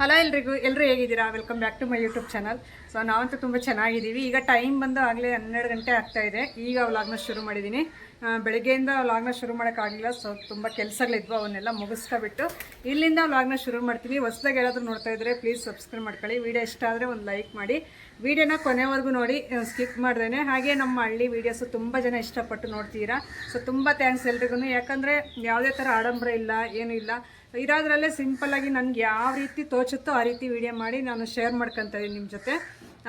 Hello ಎಲ್ರಿಗೂ ಎಲ್ಲರೂ ಹೇಗಿದ್ದೀರಾ? Welcome back to my YouTube channel so ನಾವಂತೂ ತುಂಬ ಚೆನ್ನಾಗಿದ್ದೀವಿ. ಈಗ ಟೈಮ್ ಬಂದು ಆಗಲೇ ಹನ್ನೆರಡು ಗಂಟೆ ಆಗ್ತಾ ಇದೆ. ಈಗ ವ್ಲಾಗ್ನ ಶುರು ಮಾಡಿದ್ದೀನಿ. ಬೆಳಗ್ಗೆಯಿಂದ ವ್ಲಾಗ್ನ ಶುರು ಮಾಡೋಕ್ಕಾಗಲಿಲ್ಲ ಸೊ ತುಂಬ ಕೆಲಸಗಳಿದ್ವು, ಅವನ್ನೆಲ್ಲ ಮುಗಿಸ್ಕೊಬಿಟ್ಟು ಇಲ್ಲಿಂದ ವ್ಲಾಗ್ನ ಶುರು ಮಾಡ್ತೀವಿ ಹೊಸ್ದಾಗಿ ಯಾರಾದರೂ ನೋಡ್ತಾ ಇದ್ದರೆ ಪ್ಲೀಸ್ ಸಬ್ಸ್ಕ್ರೈಬ್ ಮಾಡ್ಕೊಳ್ಳಿ. ವೀಡಿಯೋ ಇಷ್ಟ ಆದರೆ ಒಂದು ಲೈಕ್ ಮಾಡಿ. ವೀಡಿಯೋನ ಕೊನೆವರೆಗೂ ನೋಡಿ ಸ್ಕಿಪ್ ಮಾಡ್ದೇನೆ. ಹಾಗೆ ನಮ್ಮ ಹಳ್ಳಿ ವೀಡಿಯೋಸು ತುಂಬ ಜನ ಇಷ್ಟಪಟ್ಟು ನೋಡ್ತೀರಾ. ಸೊ ತುಂಬ ಥ್ಯಾಂಕ್ಸ್ ಎಲ್ರಿಗೂ ಯಾಕಂದರೆ ಯಾವುದೇ ಥರ ಆಡಂಬರ ಇಲ್ಲ, ಏನೂ ಇಲ್ಲ. ಇರೋದ್ರಲ್ಲೇ ಸಿಂಪಲ್ಲಾಗಿ ನನಗೆ ಯಾವ ರೀತಿ ತೋಚುತ್ತೋ ಆ ರೀತಿ ವಿಡಿಯೋ ಮಾಡಿ ನಾನು ಶೇರ್ ಮಾಡ್ಕೊತೀನಿ ನಿಮ್ಮ ಜೊತೆ.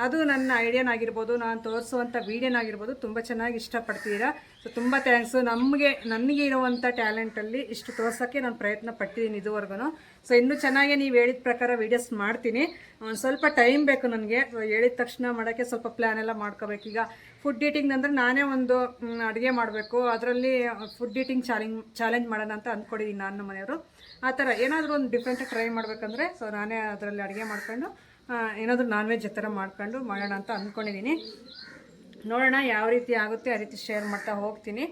ಅದು ನನ್ನ ಐಡಿಯಾನಾಗಿರ್ಬೋದು ನಾನು ತೋರಿಸುವಂಥ ವೀಡಿಯೋನಾಗಿರ್ಬೋದು ತುಂಬ ಚೆನ್ನಾಗಿ ಇಷ್ಟಪಡ್ತೀರಾ. ಸೊ ತುಂಬ ಥ್ಯಾಂಕ್ಸು ನಮಗೆ, ನನಗೆ ಇರುವಂಥ ಟ್ಯಾಲೆಂಟಲ್ಲಿ ಇಷ್ಟು ತೋರ್ಸೋಕ್ಕೆ ನಾನು ಪ್ರಯತ್ನ ಪಟ್ಟಿದ್ದೀನಿ ಇದುವರೆಗೂ ಸೊ ಇನ್ನೂ ಚೆನ್ನಾಗಿ ನೀವು ಹೇಳಿದ ಪ್ರಕಾರ ವೀಡಿಯೋಸ್ ಮಾಡ್ತೀನಿ. ಒಂದು ಸ್ವಲ್ಪ ಟೈಮ್ ಬೇಕು ನನಗೆ. ಹೇಳಿದ ತಕ್ಷಣ ಮಾಡೋಕ್ಕೆ ಸ್ವಲ್ಪ ಪ್ಲ್ಯಾನ್ ಎಲ್ಲ ಮಾಡ್ಕೋಬೇಕು. ಈಗ ಫುಡ್ ಈಟಿಂಗ್ ಅಂದರೆ ನಾನೇ ಒಂದು ಅಡುಗೆ ಮಾಡಬೇಕು. ಅದರಲ್ಲಿ ಫುಡ್ ಈಟಿಂಗ್ ಚಾಲೆಂಜ್ ಚಾಲೆಂಜ್ ಮಾಡೋಣ ಅಂತ ಅಂದ್ಕೊಂಡಿದ್ದೀನಿ ನಾನು ಮನೆಯವರು ಆ ಥರ ಏನಾದರೂ ಒಂದು ಡಿಫ್ರೆಂಟಾಗಿ ಟ್ರೈ ಮಾಡಬೇಕಂದ್ರೆ ಸೊ ನಾನೇ ಅದರಲ್ಲಿ ಅಡುಗೆ ಮಾಡ್ಕೊಂಡು ಏನಾದರೂ ನಾನ್ ವೆಜ್ ಥರ ಮಾಡ್ಕೊಂಡು ಮಾಡೋಣ ಅಂತ ಅಂದ್ಕೊಂಡಿದ್ದೀನಿ ನೋಡೋಣ ಯಾವ ರೀತಿ ಆಗುತ್ತೆ, ಆ ರೀತಿ ಶೇರ್ ಮಾಡ್ತಾ ಹೋಗ್ತೀನಿ.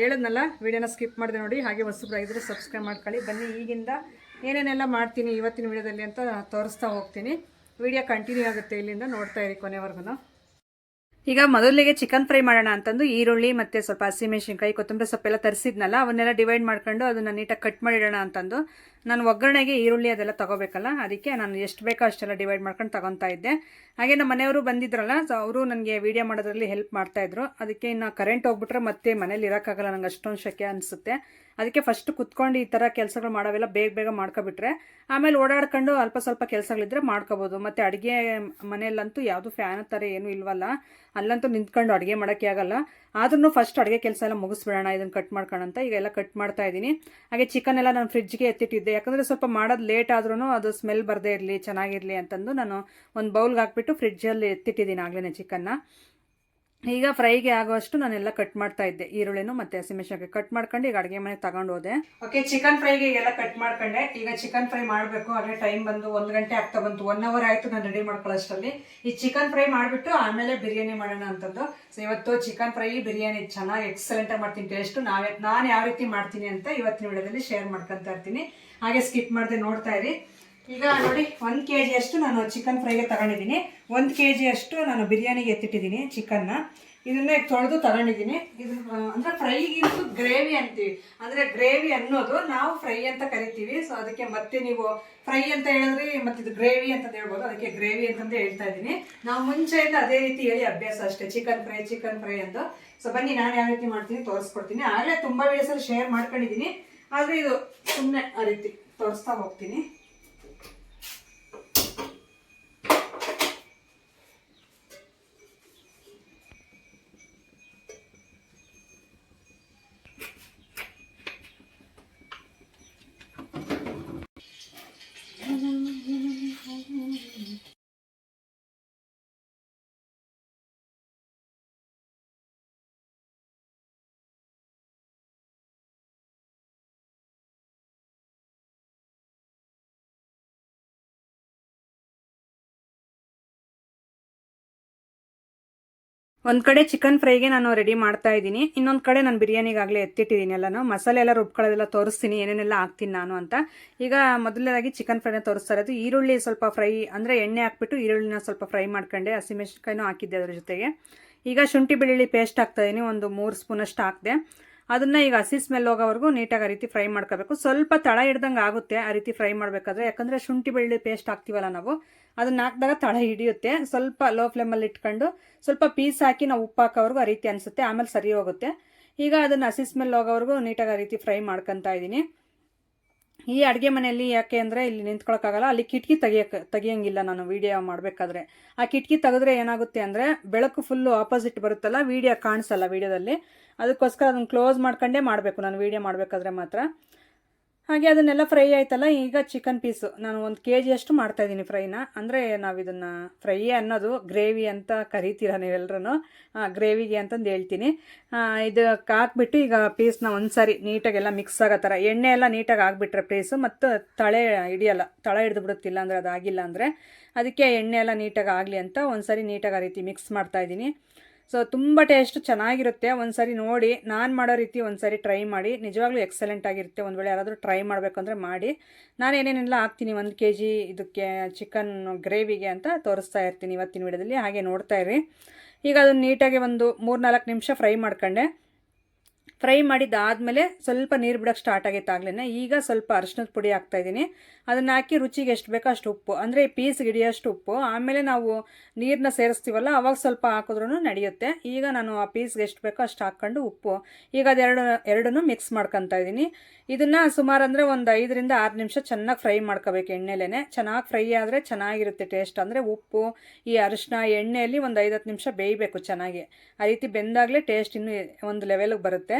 ಹೇಳಿದ್ನಲ್ಲ, ವಿಡಿಯೋನ ಸ್ಕಿಪ್ ಮಾಡಿದೆ ನೋಡಿ, ಹಾಗೆ ಹೊಸಬ್ರಾಗಿದ್ದರೆ ಸಬ್ಸ್ಕ್ರೈಬ್ ಮಾಡ್ಕೊಳ್ಳಿ. ಬನ್ನಿ, ಈಗಿಂದ ಏನೇನೆಲ್ಲ ಮಾಡ್ತೀನಿ ಇವತ್ತಿನ ವಿಡಿಯೋದಲ್ಲಿ ಅಂತ ತೋರಿಸ್ತಾ ಹೋಗ್ತೀನಿ. ವಿಡಿಯೋ ಕಂಟಿನ್ಯೂ ಆಗುತ್ತೆ ಇಲ್ಲಿಂದ ನೋಡ್ತಾ ಇರಿ ಕೊನೆವರೆಗೂ. ಈಗ ಮೊದಲಿಗೆ ಚಿಕನ್ ಫ್ರೈ ಮಾಡೋಣ ಅಂತಂದು ಈರುಳ್ಳಿ ಮತ್ತೆ ಸ್ವಲ್ಪ ಹಸಿಮೆಣಸಿನ್ಕಾಯಿ ಕೊತ್ತಂಬರಿ ಸೊಪ್ಪೆಲ್ಲ ತರಿಸಿದ್ನಲ್ಲ, ಅವನ್ನೆಲ್ಲ ಡಿವೈಡ್ ಮಾಡ್ಕೊಂಡು ಅದನ್ನ ನೀಟಾಗಿ ಕಟ್ ಮಾಡಿಡೋಣ ಅಂತಂದು. ನಾನು ಒಗ್ಗರಣೆಗೆ ಈರುಳ್ಳಿ ಅದೆಲ್ಲ ತಗೋಬೇಕಲ್ಲ, ಅದಕ್ಕೆ ನಾನು ಎಷ್ಟು ಬೇಕೋ ಅಷ್ಟೆಲ್ಲ ಡಿವೈಡ್ ಮಾಡ್ಕೊಂಡು ತಗೊತಾ ಇದ್ದೆ. ಹಾಗೆ ನಮ್ಮ ಮನೆಯವರು ಬಂದಿದ್ರಲ್ಲ ಸೊ ಅವರು ನನಗೆ ವೀಡಿಯೋ ಮಾಡೋದ್ರಲ್ಲಿ ಹೆಲ್ಪ್ ಮಾಡ್ತಾಯಿದ್ರು ಅದಕ್ಕೆ ಇನ್ನು ಕರೆಂಟ್ ಹೋಗ್ಬಿಟ್ರೆ ಮತ್ತೆ ಮನೇಲಿ ಇರೋಕ್ಕಾಗಲ್ಲ, ನಂಗೆ ಅಷ್ಟೊಂದು ಶಕೆ ಅನಿಸುತ್ತೆ. ಅದಕ್ಕೆ ಫಸ್ಟ್ ಕುತ್ಕೊಂಡು ಈ ಥರ ಕೆಲಸಗಳು ಮಾಡೋವೆಲ್ಲ ಬೇಗ ಬೇಗ ಮಾಡ್ಕೊಬಿಟ್ರೆ, ಆಮೇಲೆ ಓಡಾಡ್ಕೊಂಡು ಅಲ್ಪ ಸ್ವಲ್ಪ ಕೆಲಸಗಳಿದ್ರೆ ಮಾಡ್ಕೋಬೋದು. ಮತ್ತು ಅಡುಗೆ ಮನೆಯಲ್ಲಂತೂ ಯಾವುದು ಫ್ಯಾನ್ ಥರ ಏನೂ ಇಲ್ವಲ್ಲ, ಅಲ್ಲಂತೂ ನಿಂತ್ಕೊಂಡು ಅಡುಗೆ ಮಾಡೋಕ್ಕೆ ಆಗಲ್ಲ. ಆದ್ರೂ ಫಸ್ಟ್ ಅಡುಗೆ ಕೆಲಸ ಎಲ್ಲ ಮುಗಿಸ್ಬಿಡೋಣ, ಇದನ್ನು ಕಟ್ ಮಾಡ್ಕೊಳ್ಳೋಂತ ಈಗ ಎಲ್ಲ ಕಟ್ ಮಾಡ್ತಾ ಇದ್ದೀನಿ. ಹಾಗೆ ಚಿಕನ್ ಎಲ್ಲ ನಾನು ಫ್ರಿಡ್ಜ್ಗೆ ಎತ್ತಿಟ್ಟಿದ್ದೆ. ಯಾಕಂದರೆ ಸ್ವಲ್ಪ ಮಾಡೋದು ಲೇಟ್ ಆದ್ರೂ ಅದು ಸ್ಮೆಲ್ ಬರದೇ ಇರಲಿ, ಚೆನ್ನಾಗಿರಲಿ ಅಂತಂದು ನಾನು ಒಂದು ಬೌಲ್ಗೆ ಹಾಕ್ಬಿಟ್ಟು ಫ್ರಿಡ್ಜಲ್ಲಿ ಎತ್ತಿಟ್ಟಿದ್ದೀನಿ ಆಗಲೇ ಚಿಕನ್ನ ಈಗ ಫ್ರೈಗೆ ಆಗುವಷ್ಟು ನಾನೆಲ್ಲ ಕಟ್ ಮಾಡ್ತಾ ಇದ್ದೆ. ಈರುಳ್ಳಿನೂ ಮತ್ತೆ ಹಸಿಮೆಣಸಿನಕಾಯಿ ಕಟ್ ಮಾಡ್ಕೊಂಡು ಈಗ ಅಡುಗೆ ಮನೆಗೆ ತಗೊಂಡು ಹೋದೆ. ಓಕೆ ಚಿಕನ್ ಫ್ರೈಗೆ ಎಲ್ಲ ಕಟ್ ಮಾಡ್ಕೊಂಡೆ. ಈಗ ಚಿಕನ್ ಫ್ರೈ ಮಾಡಬೇಕು, ಆದರೆ ಟೈಮ್ ಬಂದು ಒಂದು ಗಂಟೆ ಆಗ್ತಾ ಬಂತು. ಒನ್ ಅವರ್ ಆಯಿತು ನಾನು ರೆಡಿ ಮಾಡ್ಕೊಳ್ಳೋಷ್ಟರಲ್ಲಿ ಈ ಚಿಕನ್ ಫ್ರೈ ಮಾಡಿಬಿಟ್ಟು ಆಮೇಲೆ ಬಿರಿಯಾನಿ ಮಾಡೋಣ ಅಂತಂದು ಸೊ ಇವತ್ತು ಚಿಕನ್ ಫ್ರೈ ಬಿರಿಯಾನಿ ಚೆನ್ನಾಗಿ ಎಕ್ಸಲೆಂಟಾಗಿ ಮಾಡ್ತೀನಿ. ಟೇಸ್ಟು ನಾವೇ ನಾನು ಯಾವ ರೀತಿ ಮಾಡ್ತೀನಿ ಅಂತ ಇವತ್ತಿನ ವಿಡಿಯೋದಲ್ಲಿ ಶೇರ್ ಮಾಡ್ಕೊತಾ ಇರ್ತೀನಿ. ಹಾಗೆ ಸ್ಕಿಪ್ ಮಾಡದೆ ನೋಡ್ತಾ ಇರಿ. ಈಗ ನೋಡಿ, ಒಂದು ಕೆ ಅಷ್ಟು ನಾನು ಚಿಕನ್ ಫ್ರೈಗೆ ತಗೊಂಡಿದ್ದೀನಿ. ಒಂದು ಕೆ ಅಷ್ಟು ನಾನು ಬಿರಿಯಾನಿಗೆ ಎತ್ತಿಟ್ಟಿದ್ದೀನಿ ಚಿಕನ್ನ ಇದನ್ನೇ ತೊಳೆದು ತಗೊಂಡಿದ್ದೀನಿ. ಇದು ಅಂದರೆ ಅಂದ್ರೆ ಫ್ರೈಗಿಂತೂ ಗ್ರೇವಿ ಅಂತೀವಿ. ಅಂದ್ರೆ ಗ್ರೇವಿ ಅನ್ನೋದು ನಾವು ಫ್ರೈ ಅಂತ ಕರಿತೀವಿ. ಸೊ ಅದಕ್ಕೆ ಮತ್ತೆ ನೀವು ಫ್ರೈ ಅಂತ ಹೇಳಿದ್ರಿ, ಮತ್ತೆ ಇದು ಗ್ರೇವಿ ಅಂತ ಹೇಳ್ಬೋದು. ಅದಕ್ಕೆ ಗ್ರೇವಿ ಅಂತಂದು ಹೇಳ್ತಾ ಇದ್ದೀನಿ. ನಾವು ಮುಂಚೆಯಿಂದ ಅದೇ ರೀತಿ ಹೇಳಿ ಅಭ್ಯಾಸ ಅಷ್ಟೇ. ಚಿಕನ್ ಫ್ರೈ ಚಿಕನ್ ಫ್ರೈ ಅಂತ. ಸೊ ಬನ್ನಿ, ನಾನು ಯಾವ ರೀತಿ ಮಾಡ್ತೀನಿ ತೋರಿಸ್ಕೊಡ್ತೀನಿ. ಆಗಲೇ ತುಂಬಾ ವಿಡಿಯೋಸಲ್ಲಿ ಶೇರ್ ಮಾಡ್ಕೊಂಡಿದ್ದೀನಿ. ಆದರೆ ಇದು ಸುಮ್ಮನೆ ಆ ರೀತಿ ತೋರಿಸ್ತಾ ಹೋಗ್ತೀನಿ. ಒಂದ್ ಕಡೆ ಚಿಕನ್ ಫ್ರೈಗೆ ನಾನು ರೆಡಿ ಮಾಡ್ತಾ ಇದ್ದೀನಿ. ಇನ್ನೊಂದ್ ಕಡೆ ನಾನು ಬಿರಿಯಾನಿಗಾಗಲೇ ಎತ್ತಿಟ್ಟಿದ್ದೀನಿ ಎಲ್ಲಾನು. ಮಸಾಲೆ ಎಲ್ಲ ರುಬ್ಕೊಳ್ಳೋದೆಲ್ಲ ತೋರಿಸ್ತೀನಿ, ಏನೇನೆಲ್ಲ ಹಾಕ್ತೀನಿ ನಾನು ಅಂತ. ಈಗ ಮೊದಲನೇದಾಗಿ ಚಿಕನ್ ಫ್ರೈನ ತೋರಿಸ್ತಾ ಇರೋದು. ಈರುಳ್ಳಿ ಸ್ವಲ್ಪ ಫ್ರೈ ಅಂದ್ರೆ ಎಣ್ಣೆ ಹಾಕ್ಬಿಟ್ಟು ಈರುಳ್ಳಿನ ಸ್ವಲ್ಪ ಫ್ರೈ ಮಾಡ್ಕೊಂಡೆ. ಹಸಿಮೆಣಸಿನ್ಕಾಯಿನೂ ಹಾಕಿದ್ದೆ ಅದ್ರ ಜೊತೆಗೆ. ಈಗ ಶುಂಠಿ ಬೆಳ್ಳುಳ್ಳಿ ಪೇಸ್ಟ್ ಹಾಕ್ತಾ ಇದೀನಿ ಒಂದು ಮೂರು ಸ್ಪೂನಷ್ಟು ಹಾಕಿದೆ. ಅದನ್ನ ಈಗ ಹಸಿ ಸ್ಮೆಲ್ ಹೋಗೋವರೆಗೂ ನೀಟಾಗಿ ಆ ರೀತಿ ಫ್ರೈ ಮಾಡ್ಕೋಬೇಕು. ಸ್ವಲ್ಪ ತಳ ಹಿಡ್ದಂಗೆ ಆಗುತ್ತೆ ಆ ರೀತಿ ಫ್ರೈ ಮಾಡಬೇಕಾದ್ರೆ. ಯಾಕಂದ್ರೆ ಶುಂಠಿ ಬೆಳ್ಳುಳ್ಳಿ ಪೇಸ್ಟ್ ಹಾಕ್ತೀವಲ್ಲ ನಾವು, ಅದನ್ನ ಹಾಕಿದಾಗ ತಳ ಹಿಡಿಯುತ್ತೆ. ಸ್ವಲ್ಪ ಲೋ ಫ್ಲೇಮಲ್ಲಿ ಇಟ್ಕೊಂಡು ಸ್ವಲ್ಪ ಪೀಸ್ ಹಾಕಿ ನಾವು ಉಪ್ಪು ಹಾಕೋವರೆಗೂ ಆ ರೀತಿ ಅನಿಸುತ್ತೆ. ಆಮೇಲೆ ಸರಿ ಹೋಗುತ್ತೆ. ಈಗ ಅದನ್ನ ಹಸಿ ಸ್ಮೆಲ್ ಹೋಗೋವರೆಗೂ ನೀಟಾಗಿ ಆ ರೀತಿ ಫ್ರೈ ಮಾಡ್ಕೊತಾ ಇದ್ದೀನಿ. ಈ ಅಡುಗೆ ಮನೆಯಲ್ಲಿ ಯಾಕೆ ಅಂದರೆ ಇಲ್ಲಿ ನಿಂತ್ಕೊಳಕ್ಕಾಗಲ್ಲ. ಅಲ್ಲಿ ಕಿಟಕಿ ತೆಗಿಯಕ್ಕೆ ತೆಗಿಯೋಂಗಿಲ್ಲ ನಾನು ವಿಡಿಯೋ ಮಾಡಬೇಕಾದ್ರೆ. ಆ ಕಿಟಕಿ ತೆಗೆದ್ರೆ ಏನಾಗುತ್ತೆ ಅಂದರೆ ಬೆಳಕು ಫುಲ್ಲು ಆಪೋಸಿಟ್ ಬರುತ್ತಲ್ಲ ವಿಡಿಯೋ ಕಾಣಿಸಲ್ಲ ವಿಡಿಯೋದಲ್ಲಿ. ಅದಕ್ಕೋಸ್ಕರ ಅದನ್ನು ಕ್ಲೋಸ್ ಮಾಡ್ಕೊಂಡೇ ಮಾಡಬೇಕು. ನಾನು ವಿಡಿಯೋ ಮಾಡಬೇಕಾದ್ರೆ ಮಾತ್ರ. ಹಾಗೆ ಅದನ್ನೆಲ್ಲ ಫ್ರೈ ಆಯ್ತಲ್ಲ, ಈಗ ಚಿಕನ್ ಪೀಸು ನಾನು ಒಂದು ಕೆ ಜಿಯಷ್ಟು ಮಾಡ್ತಾಯಿದ್ದೀನಿ ಫ್ರೈನ ಅಂದರೆ ನಾವು ಇದನ್ನು ಫ್ರೈಯೇ ಅನ್ನೋದು ಗ್ರೇವಿ ಅಂತ ಕರಿತೀರ ನೀವೆಲ್ಲರೂ ಗ್ರೇವಿಗೆ ಅಂತಂದು ಹೇಳ್ತೀನಿ. ಇದು ಹಾಕ್ಬಿಟ್ಟು ಈಗ ಪೀಸ್ನ ಒಂದು ಸಾರಿ ನೀಟಾಗೆಲ್ಲ ಮಿಕ್ಸ್ ಆಗೋ ಥರ. ಎಣ್ಣೆ ಎಲ್ಲ ನೀಟಾಗಿ ಆಗಿಬಿಟ್ರೆ ಪೀಸು ಮತ್ತು ತಳೆ ಹಿಡಿಯಲ್ಲ, ತಳೆ ಹಿಡಿದು ಬಿಡುತ್ತಿಲ್ಲ ಅಂದರೆ ಅದಾಗಿಲ್ಲ ಅಂದರೆ, ಅದಕ್ಕೆ ಎಣ್ಣೆ ಎಲ್ಲ ನೀಟಾಗಿ ಆಗಲಿ ಅಂತ ಒಂದು ಸಾರಿ ನೀಟಾಗಿ ಆ ರೀತಿ ಮಿಕ್ಸ್ ಮಾಡ್ತಾಯಿದ್ದೀನಿ ಸೊ ತುಂಬ ಟೇಸ್ಟ್ ಚೆನ್ನಾಗಿರುತ್ತೆ. ಒಂದು ಸರಿ ನೋಡಿ, ನಾನು ಮಾಡೋ ರೀತಿ ಒಂದು ಸರಿ ಟ್ರೈ ಮಾಡಿ. ನಿಜವಾಗ್ಲೂ ಎಕ್ಸಲೆಂಟ್ ಆಗಿರುತ್ತೆ. ಒಂದು ವೇಳೆ ಯಾರಾದರೂ ಟ್ರೈ ಮಾಡಬೇಕು ಅಂದರೆ ಮಾಡಿ. ನಾನು ಏನೇನೆಲ್ಲ ಹಾಕ್ತೀನಿ? ಒಂದು ಕೆ ಜಿ ಇದಕ್ಕೆ ಚಿಕನ್ ಗ್ರೇವಿಗೆ ಅಂತ ತೋರಿಸ್ತಾ ಇರ್ತೀನಿ ಇವತ್ತಿನ ವಿಡಿಯೋದಲ್ಲಿ ಹಾಗೆ ನೋಡ್ತಾ ಇರಿ. ಈಗ ಅದನ್ನು ನೀಟಾಗಿ ಒಂದು ಮೂರು ನಾಲ್ಕು ನಿಮಿಷ ಫ್ರೈ ಮಾಡ್ಕೊಂಡೆ. ಫ್ರೈ ಮಾಡಿದ್ದಾದಮೇಲೆ ಸ್ವಲ್ಪ ನೀರು ಬಿಡೋಕ್ಕೆ ಸ್ಟಾರ್ಟ್ ಆಗೈತೆ ಆಗ್ಲೇ ಈಗ ಸ್ವಲ್ಪ ಅರಿಶಿನದ ಪುಡಿ ಹಾಕ್ತಾಯಿದ್ದೀನಿ ಅದನ್ನು ಹಾಕಿ ರುಚಿಗೆ ಎಷ್ಟು ಬೇಕೋ ಅಷ್ಟು ಉಪ್ಪು. ಅಂದರೆ ಪೀಸ್ಗೆ ಹಿಡಿಯೋಷ್ಟು ಉಪ್ಪು. ಆಮೇಲೆ ನಾವು ನೀರನ್ನ ಸೇರಿಸ್ತೀವಲ್ಲ, ಅವಾಗ ಸ್ವಲ್ಪ ಹಾಕಿದ್ರೂ ನಡೆಯುತ್ತೆ. ಈಗ ನಾನು ಆ ಪೀಸ್ಗೆ ಎಷ್ಟು ಬೇಕೋ ಅಷ್ಟು ಹಾಕ್ಕೊಂಡು ಉಪ್ಪು. ಈಗ ಅದೆರಡು, ಎರಡನ್ನೂ ಮಿಕ್ಸ್ ಮಾಡ್ಕೊತಾ ಇದ್ದೀನಿ. ಇದನ್ನು ಸುಮಾರು ಅಂದರೆ ಒಂದು ಐದರಿಂದ ಆರು ನಿಮಿಷ ಚೆನ್ನಾಗಿ ಫ್ರೈ ಮಾಡ್ಕೋಬೇಕು ಎಣ್ಣೆಲೇ ಚೆನ್ನಾಗಿ ಫ್ರೈ ಆದರೆ ಚೆನ್ನಾಗಿರುತ್ತೆ ಟೇಸ್ಟ್ ಅಂದರೆ ಉಪ್ಪು, ಈ ಅರಿಶಿನ ಎಣ್ಣೆಯಲ್ಲಿ ಒಂದು ಐದತ್ತು ನಿಮಿಷ ಬೇಯಬೇಕು ಚೆನ್ನಾಗಿ. ಆ ರೀತಿ ಬೆಂದಾಗಲೇ ಟೇಸ್ಟ್ ಇನ್ನೂ ಒಂದು ಲೆವೆಲ್ಗೆ ಬರುತ್ತೆ.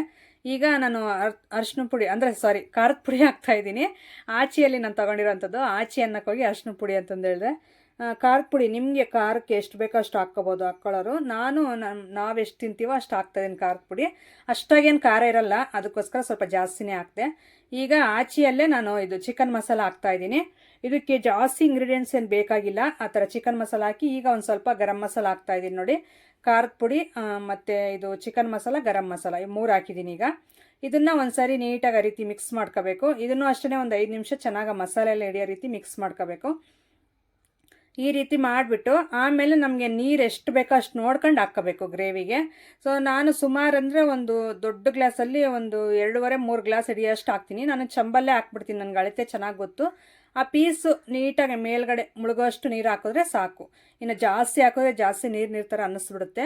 ಈಗ ನಾನು ಅರ್ ಅರ್ಶಿನ ಪುಡಿ, ಅಂದರೆ ಸಾರಿ ಖಾರದ ಪುಡಿ ಹಾಕ್ತಾ ಇದ್ದೀನಿ. ಆಚಿಯಲ್ಲಿ ನಾನು ತೊಗೊಂಡಿರೋಂಥದ್ದು, ಆಚಿ ಅನ್ನಕ್ಕೋಗಿ ಅರ್ಶಿನ ಪುಡಿ ಅಂತಂದು ಹೇಳಿದೆ ಖಾರದ ಪುಡಿ ನಿಮಗೆ ಖಾರಕ್ಕೆ ಎಷ್ಟು ಬೇಕೋ ಅಷ್ಟು ಹಾಕ್ಕೋಬೋದು ಹಾಕ್ಕೊಳ್ಳೋರು ನಾನು ನಾನು ನಾವು ಎಷ್ಟು ತಿಂತೀವೋ ಅಷ್ಟು ಹಾಕ್ತಾಯಿದ್ದೀನಿ ಖಾರದ ಪುಡಿ. ಅಷ್ಟಾಗೇನು ಖಾರ ಇರಲ್ಲ, ಅದಕ್ಕೋಸ್ಕರ ಸ್ವಲ್ಪ ಜಾಸ್ತಿನೇ ಹಾಕ್ತೆ ಈಗ ಆಚಿಯಲ್ಲೇ ನಾನು ಇದು ಚಿಕನ್ ಮಸಾಲ ಹಾಕ್ತಾ ಇದ್ದೀನಿ. ಇದಕ್ಕೆ ಜಾಸ್ತಿ ಇಂಗ್ರೀಡಿಯೆಂಟ್ಸ್ ಏನು ಬೇಕಾಗಿಲ್ಲ, ಆ ಥರ ಚಿಕನ್ ಮಸಾಲ ಹಾಕಿ ಈಗ ಒಂದು ಸ್ವಲ್ಪ ಗರಂ ಮಸಾಲ ಹಾಕ್ತಾಯಿದ್ದೀನಿ ನೋಡಿ. ಖಾರದ ಪುಡಿ ಮತ್ತು ಇದು ಚಿಕನ್ ಮಸಾಲ, ಗರಂ ಮಸಾಲ, ಈ ಮೂರು ಹಾಕಿದ್ದೀನಿ ಈಗ. ಇದನ್ನು ಒಂದು ಸಾರಿ ನೀಟಾಗಿ ಆ ರೀತಿ ಮಿಕ್ಸ್ ಮಾಡ್ಕೋಬೇಕು. ಇದನ್ನು ಅಷ್ಟೇ ಒಂದು ಐದು ನಿಮಿಷ ಚೆನ್ನಾಗಿ ಮಸಾಲೆ ಎಲ್ಲ ಹಿಡಿಯೋ ರೀತಿ ಮಿಕ್ಸ್ ಮಾಡ್ಕೋಬೇಕು. ಈ ರೀತಿ ಮಾಡಿಬಿಟ್ಟು ಆಮೇಲೆ ನಮಗೆ ನೀರು ಎಷ್ಟು ಬೇಕೋ ಅಷ್ಟು ನೋಡ್ಕೊಂಡು ಹಾಕ್ಕೋಬೇಕು ಗ್ರೇವಿಗೆ. ಸೊ ನಾನು ಸುಮಾರು ಅಂದರೆ ಒಂದು ದೊಡ್ಡ ಗ್ಲಾಸಲ್ಲಿ ಒಂದು ಎರಡೂವರೆ ಮೂರು ಗ್ಲಾಸ್ ಹಿಡಿಯೋಷ್ಟು ಹಾಕ್ತೀನಿ. ನಾನು ಚಂಬಲ್ಲೇ ಹಾಕ್ಬಿಡ್ತೀನಿ. ನನಗೆ ಅಳತೆ ಚೆನ್ನಾಗಿ ಗೊತ್ತು. ಆ ಪೀಸು ನೀಟಾಗಿ ಮೇಲ್ಗಡೆ ಮುಳುಗೋಷ್ಟು ನೀರು ಹಾಕಿದ್ರೆ ಸಾಕು. ಇನ್ನು ಜಾಸ್ತಿ ಹಾಕಿದ್ರೆ ಜಾಸ್ತಿ ನೀರು ನೀರು ಥರ ಅನ್ನಿಸ್ಬಿಡುತ್ತೆ.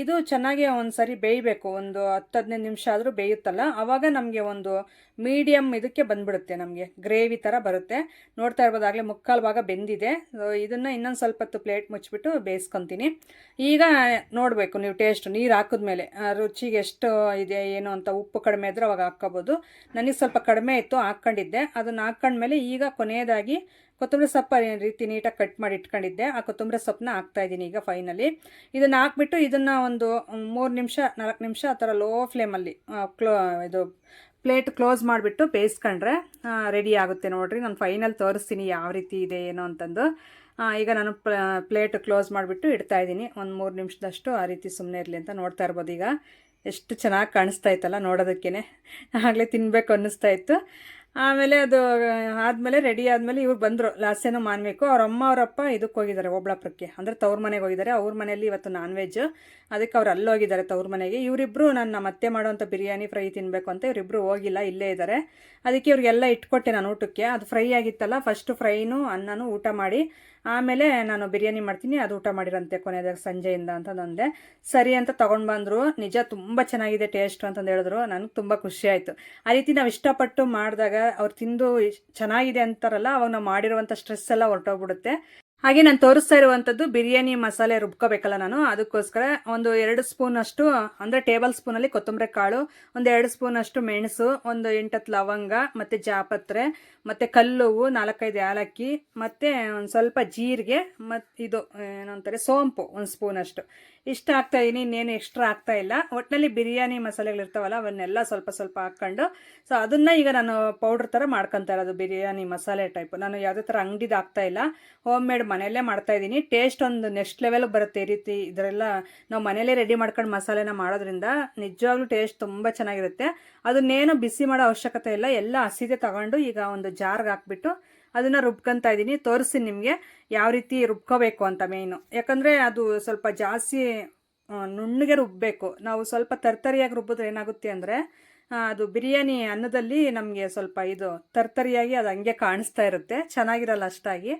ಇದು ಚೆನ್ನಾಗಿ ಒಂದು ಸರಿ ಬೇಯಬೇಕು. ಒಂದು ಹತ್ತು ಹದಿನೈದು ನಿಮಿಷ ಆದರೂ ಬೇಯುತ್ತಲ್ಲ? ಆವಾಗ ನಮಗೆ ಒಂದು ಮೀಡಿಯಮ್ ಇದಕ್ಕೆ ಬಂದ್ಬಿಡುತ್ತೆ ನಮಗೆ. ಗ್ರೇವಿ ಥರ ಬರುತ್ತೆ. ನೋಡ್ತಾ ಇರ್ಬೋದಾಗಲೇ ಮುಕ್ಕಾಲು ಭಾಗ ಬೆಂದಿದೆ. ಇದನ್ನು ಇನ್ನೊಂದು ಸ್ವಲ್ಪ ಹೊತ್ತು ಪ್ಲೇಟ್ ಮುಚ್ಚಿಬಿಟ್ಟು ಬೇಯಿಸ್ಕೊತೀನಿ. ಈಗ ನೋಡಬೇಕು, ನೀವು ಟೇಸ್ಟ್ ನೀರು ಹಾಕಿದ್ಮೇಲೆ. ರುಚಿಗೆ ಎಷ್ಟು ಇದೆ, ಏನು ಅಂತ ಉಪ್ಪು ಕಡಿಮೆ ಇದ್ದರೆ ಅವಾಗ ಹಾಕ್ಕೋಬೋದು. ನನಗೆ ಸ್ವಲ್ಪ ಕಡಿಮೆ ಇತ್ತು, ಹಾಕ್ಕೊಂಡಿದ್ದೆ. ಅದನ್ನು ಹಾಕ್ಕೊಂಡ್ಮೇಲೆ ಈಗ ಕೊನೆಯದಾಗಿ ಕೊತ್ತಂಬರಿ ಸೊಪ್ಪು ರೀತಿ ನೀಟಾಗಿ ಕಟ್ ಮಾಡಿ ಇಟ್ಕೊಂಡಿದ್ದೆ. ಆ ಕೊತ್ತಂಬರಿ ಸೊಪ್ಪನ್ನ ಹಾಕ್ತಾಯಿದ್ದೀನಿ ಈಗ ಫೈನಲಿ ಇದನ್ನು ಹಾಕ್ಬಿಟ್ಟು ಇದನ್ನು ಒಂದು ಮೂರು ನಿಮಿಷ, ನಾಲ್ಕು ನಿಮಿಷ ಆ ಥರ ಲೋ ಫ್ಲೇಮಲ್ಲಿ ಕ್ಲೋ ಇದು ಪ್ಲೇಟ್ ಕ್ಲೋಸ್ ಮಾಡಿಬಿಟ್ಟು ಬೇಯಿಸ್ಕೊಂಡ್ರೆ ರೆಡಿ ಆಗುತ್ತೆ ನೋಡಿರಿ. ನಾನು ಫೈನಲ್ ತೋರಿಸ್ತೀನಿ ಯಾವ ರೀತಿ ಇದೆ, ಏನು ಅಂತಂದು. ಈಗ ನಾನು ಪ್ಲೇಟ್ ಕ್ಲೋಸ್ ಮಾಡಿಬಿಟ್ಟು ಇಡ್ತಾ ಇದ್ದೀನಿ. ಒಂದು ಮೂರು ನಿಮಿಷದಷ್ಟು ಆ ರೀತಿ ಸುಮ್ಮನೆ ಇರಲಿ ಅಂತ ನೋಡ್ತಾ ಇರ್ಬೋದು ಈಗ. ಎಷ್ಟು ಚೆನ್ನಾಗಿ ಕಾಣಿಸ್ತಾ ಇತ್ತಲ್ಲ ನೋಡೋದಕ್ಕೇ ಆಗಲೇ ತಿನ್ನಬೇಕು ಅನ್ನಿಸ್ತಾ ಇತ್ತು. ಆಮೇಲೆ ಅದು ಆದಮೇಲೆ ರೆಡಿ ಆದಮೇಲೆ ಇವ್ರು ಬಂದರು. ಲಾಸ್ಯನೂ ಮಾನ್ಬೇಕು ಅವ್ರ ಅಮ್ಮ ಅವರಪ್ಪ ಇದಕ್ಕೆ ಹೋಗಿದ್ದಾರೆ ಒಬ್ಳಾಪುರಕ್ಕೆ ಅಂದರೆ ತವ್ರ ಮನೆಗೆ ಹೋಗಿದ್ದಾರೆ. ಅವ್ರ ಮನೆಯಲ್ಲಿ ಇವತ್ತು ನಾನ್ ವೆಜ್ ಅದಕ್ಕೆ ಅವ್ರು ಅಲ್ಲಿ ಹೋಗಿದ್ದಾರೆ ತವ್ರ ಮನೆಗೆ. ಇವರಿಬ್ಬರು ನನ್ನ ಮತ್ತೆ ಮಾಡುವಂಥ ಬಿರಿಯಾನಿ ಫ್ರೈ ತಿನ್ನಬೇಕು ಅಂತ ಇವರಿಬ್ಬರು ಹೋಗಿಲ್ಲ, ಇಲ್ಲೇ ಇದ್ದಾರೆ ಅದಕ್ಕೆ ಇವ್ರಿಗೆಲ್ಲ ಇಟ್ಕೊಟ್ಟೆ ನಾನು ಊಟಕ್ಕೆ. ಅದು ಫ್ರೈ ಆಗಿತ್ತಲ್ಲ ಫಸ್ಟ್ ಫ್ರೈನು, ಅನ್ನನೂ ಊಟ ಮಾಡಿ ಆಮೇಲೆ ನಾನು ಬಿರಿಯಾನಿ ಮಾಡ್ತೀನಿ, ಅದು ಊಟ ಮಾಡಿರಂತೆ ಕೊನೆಯದಾಗ ಸಂಜೆಯಿಂದ ಅಂತಂದೆ ಸರಿ ಅಂತ ತೊಗೊಂಡು ಬಂದರು. ನಿಜ ತುಂಬ ಚೆನ್ನಾಗಿದೆ ಟೇಸ್ಟ್ ಅಂತಂದು ಹೇಳಿದ್ರು. ನನಗೆ ತುಂಬ ಖುಷಿ ಆಯಿತು. ಆ ರೀತಿ ನಾವು ಇಷ್ಟಪಟ್ಟು ಮಾಡಿದಾಗ ಅವ್ರು ತಿಂದು ಚೆನ್ನಾಗಿದೆ ಅಂತಾರಲ್ಲ, ಅವಾಗ ನಾವು ಮಾಡಿರುವಂಥ ಸ್ಟ್ರೆಸ್ ಎಲ್ಲ ಹೊರಟೋಗ್ಬಿಡುತ್ತೆ. ಹಾಗೆ ನಾನು ತೋರಿಸ್ತಾ ಇರುವಂಥದ್ದು ಬಿರಿಯಾನಿ ಮಸಾಲೆ ರುಬ್ಕೋಬೇಕಲ್ಲ ನಾನು. ಅದಕ್ಕೋಸ್ಕರ ಒಂದು ಎರಡು ಸ್ಪೂನಷ್ಟು, ಅಂದರೆ ಟೇಬಲ್ ಸ್ಪೂನಲ್ಲಿ ಕೊತ್ತಂಬರಿ ಕಾಳು, ಒಂದು ಎರಡು ಸ್ಪೂನಷ್ಟು ಮೆಣಸು, ಒಂದು ಎಂಟತ್ತು ಲವಂಗ, ಮತ್ತು ಜಾಪತ್ರೆ, ಮತ್ತು ಕಲ್ಲುವು, ನಾಲ್ಕೈದು ಏಲಕ್ಕಿ ಮತ್ತು ಒಂದು ಸ್ವಲ್ಪ ಜೀರಿಗೆ ಮತ್ತು ಇದು, ಏನಂತಾರೆ, ಸೋಂಪು ಒಂದು ಸ್ಪೂನಷ್ಟು. ಇಷ್ಟ ಹಾಕ್ತಾ ಇದ್ದೀನಿ ಇನ್ನೇನು ಎಕ್ಸ್ಟ್ರಾ ಆಗ್ತಾ ಇಲ್ಲ. ಒಟ್ಟಿನಲ್ಲಿ ಬಿರಿಯಾನಿ ಮಸಾಲೆಗಳಿರ್ತಾವಲ್ಲ ಅವನ್ನೆಲ್ಲ ಸ್ವಲ್ಪ ಸ್ವಲ್ಪ ಹಾಕ್ಕೊಂಡು ಸೊ ಅದನ್ನು ಈಗ ನಾನು ಪೌಡ್ರ್ ಥರ ಮಾಡ್ಕೊತಾ ಇರೋದು, ಬಿರಿಯಾನಿ ಮಸಾಲೆ ಟೈಪ್ ನಾನು ಯಾವುದೇ ಥರ ಅಂಗಡಿದು ಆಗ್ತಾ ಇಲ್ಲ. ಹೋಮ್ ಮೇಡ್ ಮನೆಯಲ್ಲೇ ಮಾಡ್ತಾ ಇದ್ದೀನಿ. ಟೇಸ್ಟ್ ಒಂದು ನೆಕ್ಸ್ಟ್ ಲೆವೆಲ್ ಬರುತ್ತೆ ಈ ರೀತಿ. ಇದರೆಲ್ಲ ನಾವು ಮನೆಯಲ್ಲೇ ರೆಡಿ ಮಾಡ್ಕೊಂಡು ಮಸಾಲೆನ ಮಾಡೋದ್ರಿಂದ ನಿಜವಾಗ್ಲೂ ಟೇಸ್ಟ್ ತುಂಬ ಚೆನ್ನಾಗಿರುತ್ತೆ. ಅದನ್ನೇನು ಬಿಸಿ ಮಾಡೋ ಅವಶ್ಯಕತೆ ಇಲ್ಲ. ಎಲ್ಲ ಹಸಿದೆ ತಗೊಂಡು ಈಗ ಒಂದು ಜಾರ್ಗೆ ಹಾಕ್ಬಿಟ್ಟು ಅದನ್ನು ರುಬ್ಕೊತಾ ಇದ್ದೀನಿ. ತೋರಿಸಿ ನಿಮಗೆ ಯಾವ ರೀತಿ ರುಬ್ಕೋಬೇಕು ಅಂತ ಮೇಯ್ನು ಯಾಕಂದರೆ ಅದು ಸ್ವಲ್ಪ ಜಾಸ್ತಿ ನುಣ್ಣಗೆ ರುಬ್ಬಬೇಕು ನಾವು ಸ್ವಲ್ಪ ತರ್ತರಿಯಾಗಿ ರುಬ್ಬಿದ್ರೆ ಏನಾಗುತ್ತೆ ಅಂದರೆ ಅದು ಬಿರಿಯಾನಿ ಅನ್ನದಲ್ಲಿ ನಮಗೆ ಸ್ವಲ್ಪ ಇದು ತರ್ತರಿಯಾಗಿ ಅದು ಹಂಗೆ ಕಾಣಿಸ್ತಾ ಇರುತ್ತೆ. ಚೆನ್ನಾಗಿರಲ್ಲ ಅಷ್ಟಾಗಿ.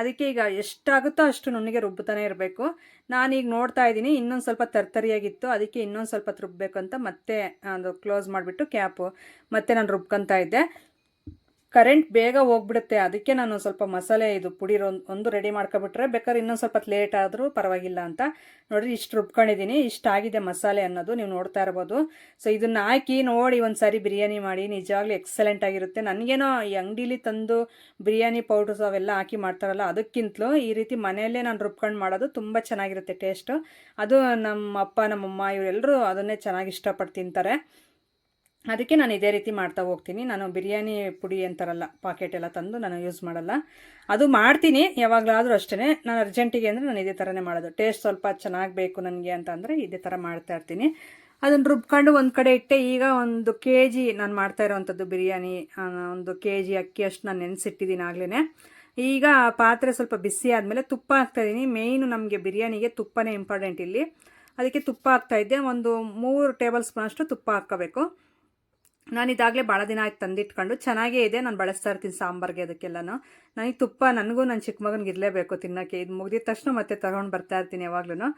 ಅದಕ್ಕೆ ಈಗ ಎಷ್ಟಾಗುತ್ತೋ ಅಷ್ಟು ನುಣ್ಣಿಗೆ ರುಬ್ಬುತ್ತಾನೆ ಇರಬೇಕು. ನಾನೀಗ ನೋಡ್ತಾ ಇದ್ದೀನಿ, ಇನ್ನೊಂದು ಸ್ವಲ್ಪ ತರ್ತರಿಯಾಗಿತ್ತು, ಅದಕ್ಕೆ ಇನ್ನೊಂದು ಸ್ವಲ್ಪ ರುಬ್ಬಬೇಕು ಅಂತ ಮತ್ತೆ ಅದು ಕ್ಲೋಸ್ ಮಾಡಿಬಿಟ್ಟು ಕ್ಯಾಪು ಮತ್ತೆ ನಾನು ರುಬ್ಕೊತಾ ಇದ್ದೆ. ಕರೆಂಟ್ ಬೇಗ ಹೋಗ್ಬಿಡುತ್ತೆ. ಅದಕ್ಕೆ ನಾನು ಸ್ವಲ್ಪ ಮಸಾಲೆ ಇದು ಪುಡಿ ಒಂದು ರೆಡಿ ಮಾಡ್ಕೊಬಿಟ್ರೆ ಬೇಕಾದ್ರೆ ಇನ್ನೊಂದು ಸ್ವಲ್ಪ ಲೇಟ್ ಆದರೂ ಪರವಾಗಿಲ್ಲ ಅಂತ. ನೋಡಿರಿ, ಇಷ್ಟು ರುಬ್ಕೊಂಡಿದ್ದೀನಿ ಇಷ್ಟಾಗಿದೆ ಮಸಾಲೆ ಅನ್ನೋದು ನೀವು ನೋಡ್ತಾ ಇರ್ಬೋದು. ಸೊ ಇದನ್ನ ಹಾಕಿ ನೋಡಿ ಒಂದು ಸಾರಿ ಬಿರಿಯಾನಿ ಮಾಡಿ, ನಿಜವಾಗ್ಲೂ ಎಕ್ಸಲೆಂಟ್ ಆಗಿರುತ್ತೆ. ನನಗೇನೋ ಈ ಅಂಗಡೀಲಿ ತಂದು ಬಿರಿಯಾನಿ ಪೌಡರ್ಸ್ ಅವೆಲ್ಲ ಹಾಕಿ ಮಾಡ್ತಾರಲ್ಲ, ಅದಕ್ಕಿಂತಲೂ ಈ ರೀತಿ ಮನೆಯಲ್ಲೇ ನಾನು ರುಬ್ಕೊಂಡು ಮಾಡೋದು ತುಂಬ ಚೆನ್ನಾಗಿರುತ್ತೆ ಟೇಸ್ಟು ಅದು ನಮ್ಮ ಅಪ್ಪ ನಮ್ಮಮ್ಮ ಇವರೆಲ್ಲರೂ ಅದನ್ನೇ ಚೆನ್ನಾಗಿ ಇಷ್ಟಪಟ್ಟು ತಿಂತಾರೆ. ಅದಕ್ಕೆ ನಾನು ಇದೇ ರೀತಿ ಮಾಡ್ತಾ ಹೋಗ್ತೀನಿ. ನಾನು ಬಿರಿಯಾನಿ ಪುಡಿ ಅಂತಾರಲ್ಲ ಪಾಕೆಟ್ ಎಲ್ಲ ತಂದು ನಾನು ಯೂಸ್ ಮಾಡಲ್ಲ. ಅದು ಮಾಡ್ತೀನಿ, ಯಾವಾಗಲಾದರೂ ಅಷ್ಟೇ ನಾನು ಅರ್ಜೆಂಟಿಗೆ ಅಂದರೆ ನಾನು ಇದೇ ಥರನೇ ಮಾಡೋದು. ಟೇಸ್ಟ್ ಸ್ವಲ್ಪ ಚೆನ್ನಾಗಿ ಬೇಕು ನನಗೆ ಅಂತ ಅಂದರೆ ಇದೇ ಥರ ಮಾಡ್ತಾ ಇರ್ತೀನಿ. ಅದನ್ನು ರುಬ್ಕೊಂಡು ಒಂದು ಕಡೆ ಇಟ್ಟೆ, ಈಗ ಒಂದು ಕೆ ಜಿ ನಾನು ಮಾಡ್ತಾ ಇರೋವಂಥದ್ದು ಬಿರಿಯಾನಿ ಒಂದು ಕೆ ಜಿ ಅಕ್ಕಿ ಅಷ್ಟು ನಾನು ನೆನೆಸಿಟ್ಟಿದ್ದೀನಿ ಆಗಲೇ ಈಗ ಪಾತ್ರೆ ಸ್ವಲ್ಪ ಬಿಸಿ ಆದಮೇಲೆ ತುಪ್ಪ ಹಾಕ್ತಾಯಿದ್ದೀನಿ ಮೇಯ್ನು ನಮಗೆ ಬಿರಿಯಾನಿಗೆ ತುಪ್ಪನೇ ಇಂಪಾರ್ಟೆಂಟ್ ಇಲ್ಲಿ. ಅದಕ್ಕೆ ತುಪ್ಪ ಹಾಕ್ತಾಯಿದ್ದೆ ಒಂದು ಮೂರು ಟೇಬಲ್ ಸ್ಪೂನಷ್ಟು ತುಪ್ಪ ಹಾಕ್ಕೋಬೇಕು. ನಾನು ಇದಾಗಲೇ ಭಾಳ ದಿನ ಆಯ್ತು ತಂದಿಟ್ಕೊಂಡು ಚೆನ್ನಾಗೇ ಇದೆ, ನಾನು ಬಳಸ್ತಾ ಇರ್ತೀನಿ ಸಾಂಬಾರ್ಗೆ ಅದಕ್ಕೆಲ್ಲನೂ. ನನಗೆ ತುಪ್ಪ ನನಗೂ ನನ್ನ ಚಿಕ್ಕ ಮಗನಿಗೆ ಇರಲೇಬೇಕು ತಿನ್ನೋಕ್ಕೆ, ಇದು ಮುಗಿದ ತಕ್ಷಣ ಮತ್ತೆ ತಗೊಂಡು ಬರ್ತಾ ಇರ್ತೀನಿ ಯಾವಾಗ್ಲೂ